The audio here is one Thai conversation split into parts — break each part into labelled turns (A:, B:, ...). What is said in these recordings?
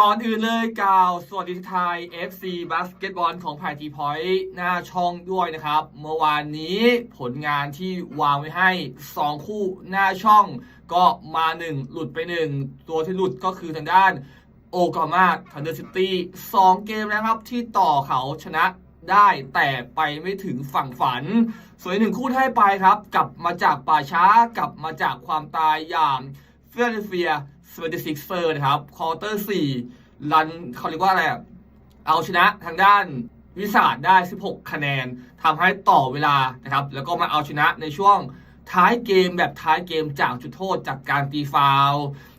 A: ก่อนอื่นเลยกล่าวสวัสดีทุกทาย FC บาสเกตบอลของไผ่ทีพอยต์หน้าช่องด้วยนะครับ เมื่อวานนี้ผลงานที่วางไว้ให้ 2 คู่หน้าช่อง ก็มา 1 หลุดไป 1 ตัวที่หลุดก็คือทางด้านโอกามาทันเดอร์ซิตี้2เกมนะครับที่ต่อเขาชนะได้แต่ไปไม่ถึงฝั่งฝัน สวนอีกหนึ่งคู่ให้ไปครับ กลับมาจากป่าช้ากลับมาจากความตายอย่าง ฟลเดเฟียสเปซิกเฟอร์นะครับคอร์เตอร์4รันเขาเรียกว่าอะไรเอาชนะทางด้านวิสาดได้ 16 คะแนนทำให้ต่อเวลานะครับ แล้วก็มาเอาชนะในช่วงท้ายเกมแบบท้ายเกมจากจุดโทษจากการตีฟาว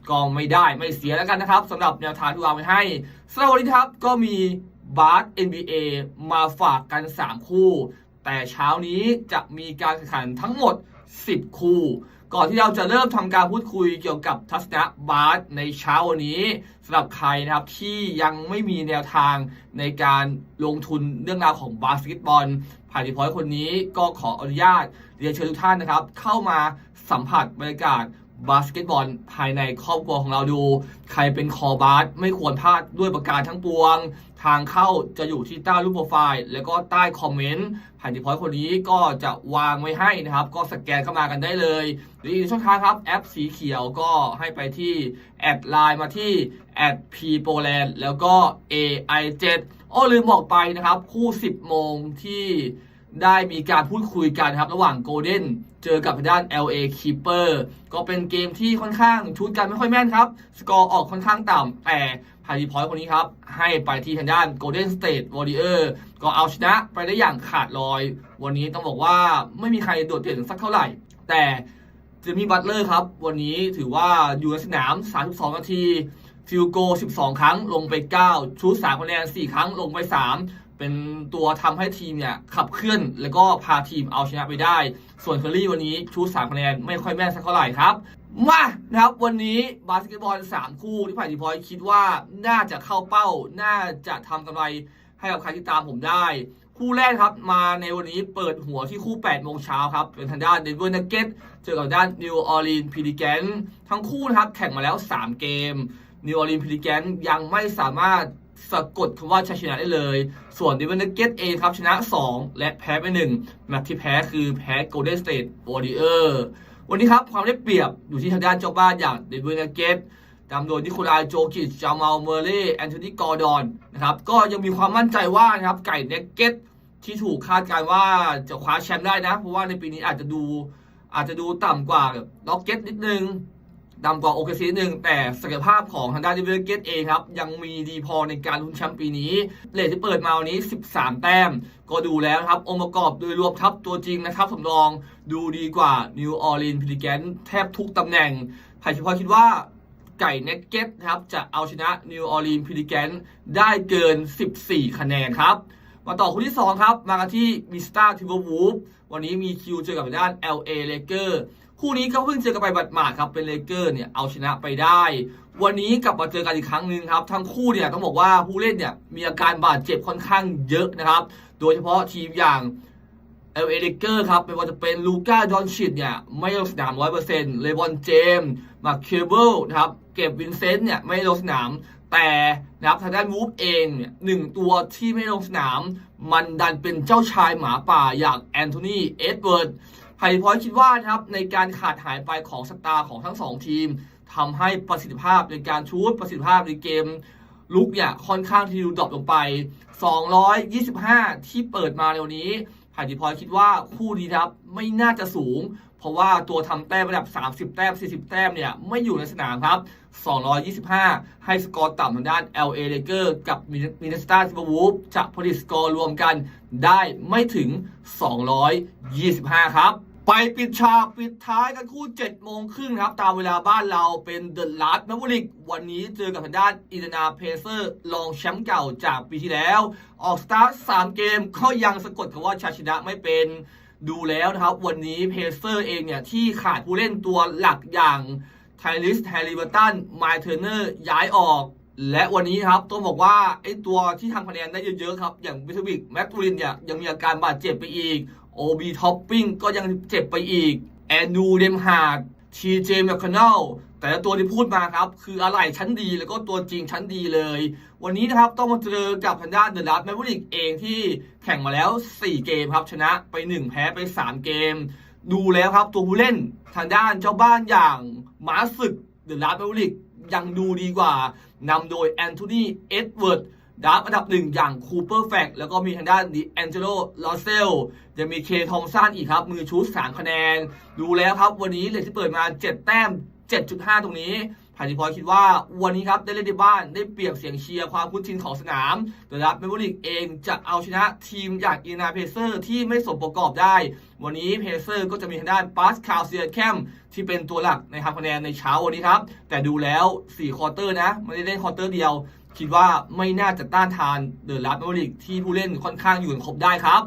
A: ก็ไม่ได้ไม่เสียแล้วกันนะครับสำหรับแนวทางที่วางไว้ให้สำหรับวันนี้ครับก็มีบาส NBA มาฝากกัน 3 คู่ แต่เช้านี้จะมีการแข่งขันทั้งหมด 10 คู่ ก่อนที่เราจะเริ่มทำการพูดคุยเกี่ยวกับทัศนะบาสในเช้าวันนี้สำหรับใครนะครับที่ยังไม่มีแนวทางในการลงทุนเรื่องราวของบาสเกตบอลผ่านดีพอยต์คนนี้ก็ขออนุญาตเรียนเชิญทุกท่านนะครับ เข้ามาสัมผัสบรรยากาศ บาสเกตบอลภายในครอบครัวของเราดู ใครเป็นคอบาสไม่ควรพลาดด้วยประการทั้งปวง ทางเข้าจะอยู่ที่ใต้รูปโปรไฟล์ แล้วก็ใต้คอมเมนต์ผ่านดีพอยต์คนนี้ก็จะวางไว้ให้นะครับ ก็สแกนเข้ามากันได้เลย หรืออีกช่องทางครับ แอปสีเขียวก็ให้ไปที่ แอดไลน์มาที่แอด p p o l a n d แล้วก็ AI7 อ้อลืมบอกไปนะครับ คู่ 10 โมงที่ ได้มีการพูดคุยกันครับ ระหว่าง Golden เจอกับทางด้าน LA Keeper ก็เป็นเกมที่ค่อนข้างชุดกันไม่ค่อยแม่นครับ สกอร์ออกค่อนข้างต่ำแต่พารีพอยต์คนนี้ครับ ให้ไปที่ทางด้าน Golden State Warrior ก็เอาชนะไปได้อย่างขาดลอย วันนี้ต้องบอกว่าไม่มีใครโดดเด่นสักเท่าไหร่ แต่เจมี่บัตเลอร์ครับ วันนี้ถือว่าอยู่ในสนาม 32 นาทีฟิลโก 12 ครั้งลงไป 9ชุด3คะแนน 4 ครั้งลงไป 3 เป็นตัวทำให้ทีมเนี่ยขับเคลื่อนแล้วก็พาทีมเอาชนะไปได้ ส่วนเคอรี่วันนี้ชุด3คะแนนไม่ค่อยแม่นสักเท่าไหร่ครับ มานะครับวันนี้บาสเกตบอล 3 คู่ที่ผ่านทีพอยคิดว่าน่าจะเข้าเป้า น่าจะทำกำไรให้กับใครที่ตามผมได้ คู่แรกครับมาในวันนี้เปิดหัวที่คู่8โมงเช้าครับ เป็นทางด้านเดนเวอร์นักเก็ตเจอกับด้านนิวออร์ลีนพิลิแกนทั้งคู่นะครับแข่งมาแล้ว 3 เกมนิวออร์ลีนพิลิแกนยังไม่สามารถ สะกดคำว่าชัยชนะได้เลย ส่วนดิว n นเกตเองครับชนะ 2 และแพ้ไป1แมตช์ที่แพ้คือแพ้ Golden State Warrior วันนี้ครับความได้เปรียบอยู่ที่ทางด้านเจ้าบ้านอย่างเดนเวอร์นักเก็ตนำโดยนิโคลาโจกิชจามาลเมเล่แอนโทนีกอร์ดอนนะครับก็ยังมีความมั่นใจว่านะครับไก่เนเกตที่ถูกคาดการณ์ว่าจะคว้าแชมป์ได้นะ เพราะว่าในปีนี้อาจจะดูอาจจะดูต่ำกว่าล็อกเก็ตนิดนึง ดำกว่าโอเคซีหนึ่งแต่ศักยภาพของทางด้านดิเวอร์เกตเองครับ ยังมีดีพอในการลุ้นแชมป์ปีนี้ เลทที่เปิดมาวันนี้ 13 แต้ม ก็ดูแล้วครับ องค์ประกอบโดยรวมทัพตัวจริงนะครับสำรองดูดีกว่านิวออร์ลีนพิลิแกนแทบทุกตำแหน่งใครเฉพาะคิดว่าไก่เน็กเก็ตนะครับ จะเอาชนะนิวออร์ลีนพิลิแกนได้เกิน 14 คะแนนครับมาต่อคู่ที่ 2 ครับ มากันที่มิสตาทิวเวอร์วูฟวันนี้มีคิวเจอกับทางด้าน LA Lakers คู่นี้ก็เพิ่งเจอกันไปบัดหมาดครับเป็นเลเกอร์เนี่ยเอาชนะไปได้ วันนี้กลับมาเจอกันอีกครั้งหนึ่งครับ ทั้งคู่เนี่ยต้องบอกว่าผู้เล่นเนี่ยมีอาการบาดเจ็บค่อนข้างเยอะนะครับ โดยเฉพาะทีมอย่าง LA Lakers ครับไม่ว่าจะเป็นลูก้าดอนชิดเนี่ยไม่ลงสนาม100%เลบอนเจมส์มาเคเบิลนะครับเก็บวินเซนต์เนี่ยไม่ลงสนามแต่นะครับทางด้านวูฟเองเนี่ยหนึ่งตัวที่ไม่ลงสนาม มันดันเป็นเจ้าชายหมาป่าอย่างแอนโทนีเอ็ดเวิร์ด ไฮพอยคิดว่านะครับในการขาดหายไปของสตาร์ของทั้งสองทีมทำให้ประสิทธิภาพในการชูดประสิทธิภาพในเกมลุกเนี่ยค่อนข้างที่ดูดรอปลงไป 225 ที่เปิดมาในวันนี้ไฮพอยคิดว่าคู่นี้ครับไม่น่าจะสูง เพราะว่าตัวทำแต้มระดับ 30 แต้ม 40 แต้มเนี่ยไม่อยู่ในสนามครับ 225 ให้สกอร์ต่ำทางด้าน LA Lakers กับมินสตาทิเบอร์วูฟจะผลิตสกอร์รวมกันได้ไม่ถึง 225 ครับ ไปปิดฉากปิดท้ายกันคู่7โมงครึ่งครับ ตามเวลาบ้านเราเป็นเดอะลัสแมวริกวันนี้เจอกับทางด้านอินเดนาเพเซอร์รองแชมป์เก่าจากปีที่แล้ว ออกสตาร์ท3เกมก็ยังสะกดคำว่าชาชนะไม่เป็นดูแล้วนะครับ วันนี้เพเซอร์เองเนี่ย ที่ขาดผู้เล่นตัวหลักอย่างไทลิสแฮร์ริเบอร์ตันไมล์เทอร์เนอร์ย้ายออก และวันนี้ครับต้องบอกว่าไอ้ตัวที่ทำคะแนนได้เยอะๆครับ อย่างวิทวิกแม็กตูรินเนี่ยยังมีอาการบาดเจ็บไปอีก โอบีท็อปปิ้งก็ยังเจ็บไปอีก แอนดูเดมฮาร์ดทีเจแมคคานอลแต่ละตัวที่พูดมาครับ คืออะไรชั้นดีแล้วก็ตัวจริงชั้นดีเลย วันนี้นะครับต้องมาเจอกับทางด้านเดอะลัสแมวริกเองที่แข่งมาแล้ว 4 เกมครับ ชนะไป 1 แพ้ไป 3 เกม ดูแล้วครับตัวผู้เล่นทางด้านเจ้าบ้านอย่างหมาศึกเดอะลัสแมวริกยังดูดีกว่านำโดยแอนโทนีเอ็ดเวิร์ด ดาร์ฟอันดับหนึ่งอย่างคูเปอร์แฟกแล้วก็มีทางด้านดิแองเจโลลอเซลยังมีเคทอมสันอีกครับ มือชูสามคะแนน ดูแล้วครับ วันนี้เลยที่เปิดมา 7 แต้ม 7.5 ตรงนี้ผ่านทีพอยคิดว่าวันนี้ครับ ได้เล่นในบ้านได้เปรียบเสียงเชียร์ความคุ้นชินของสนามแต่รับเมมโมริกเองจะเอาชนะทีมอย่างอีนาเพเซอร์ที่ไม่สมประกอบได้ วันนี้เพเซอร์ก็จะมีทางด้านปาสคาลเซียแคมที่เป็นตัวหลักในทำคะแนนในเช้าวันนี้ครับ แต่ดูแล้ว 4ควอเตอร์นะไม่ได้เล่นควอเตอร์เดียว คิดว่าไม่น่าจะต้านทานเดอะลัสเมมโมริกที่ผู้เล่นค่อนข้างอยู่กันครบได้ครับ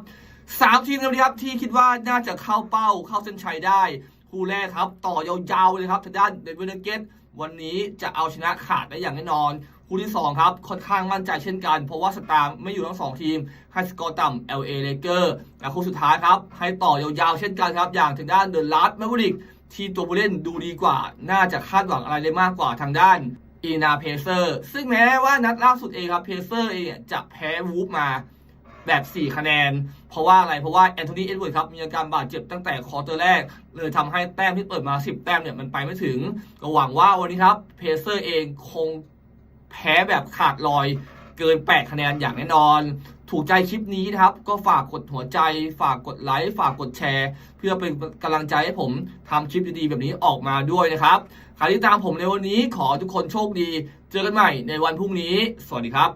A: สามทีมนะครับที่คิดว่าน่าจะเข้าเป้าเข้าเส้นชัยได้คู่แรกครับ ต่อยาวๆเลยครับทางด้านเดนเวอร์เกตวันนี้จะเอาชนะขาดได้อย่างแน่นอนคู่ที่ 2 ครับ ค่อนข้างมั่นใจเช่นกัน เพราะว่าสตาร์ไม่อยู่ทั้ง 2 ทีมให้สกอร์ต่ำ LA Lakers และคู่สุดท้ายครับ ให้ต่อยาวๆเช่นกันครับ อย่างทางด้านเดอะลัสแมวริกที่ตัวผู้เล่นดูดีกว่า น่าจะคาดหวังอะไรได้มากกว่าทางด้าน อีนาเพเซอร์ ซึ่งแม้ว่านัดล่าสุดเองครับเพเซอร์เองจะแพ้วูฟมาแบบ 4 คะแนน เพราะว่าอะไร เพราะว่าแอนโทนีเอ็ดเวิร์ดครับ มีอาการบาดเจ็บตั้งแต่ควอเตอร์แรก เลยทำให้แต้มที่เปิดมา 10 แต้มเนี่ย มันไปไม่ถึง ก็หวังว่าวันนี้ครับ เพเซอร์เองคงแพ้แบบขาดลอย เกิน 8 คะแนนอย่างแน่นอน ถูกใจคลิปนี้นะครับ ก็ฝากกดหัวใจ ฝากกดไลค์ฝากกดแชร์ เพื่อเป็นกำลังใจให้ผมทำคลิปดีๆแบบนี้ออกมาด้วยนะครับใครที่ตามผมในวันนี้ขอทุกคนโชคดี เจอกันใหม่ในวันพรุ่งนี้ สวัสดีครับ